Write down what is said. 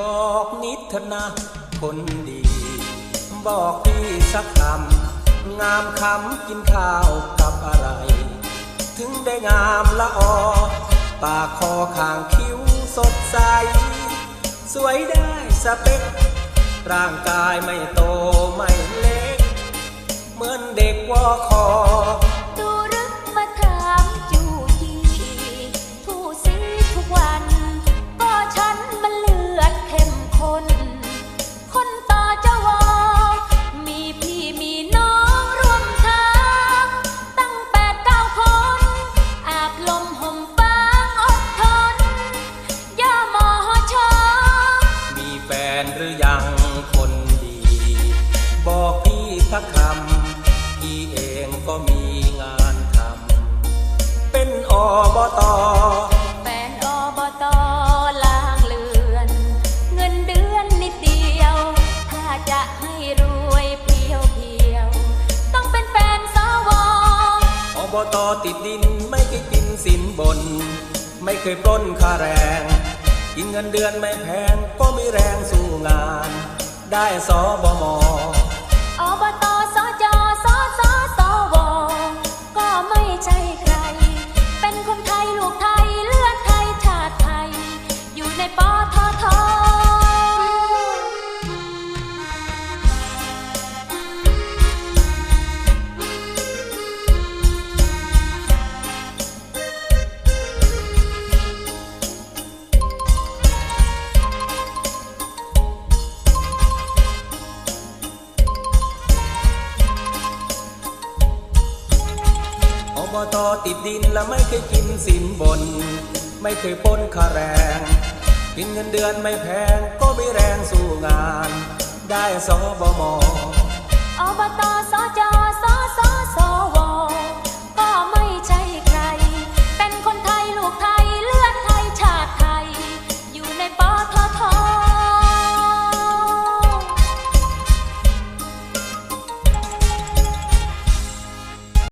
บอกนิดนะคนดี บอกพี่สักคำงามคำกินข้าวกับอะไร ถึงได้งามละออปากคอข้างคิ้วสดใส สวยได้สเปคร่างกายไม่โตไม่เล็ก เหมือนเด็กวอค บตแฟนอบตล้างเลือน เงินเดือนนิดเดียว ถ้าจะให้รวยเพียวเพียวๆต้องเป็นแฟนสวอบตติดดินไม่เคยกินสินบน ไม่เคยปล้นค่าแรง กินเงินเดือนไม่แพงก็มีแรงสู้งาน ได้สอบม อบตติดดินและไม่เคยกินสินบน ไม่เคยป้นค่าแรง กินเงินเดือนไม่แพงก็มีแรงสู้งาน ได้สอบมอบตสจส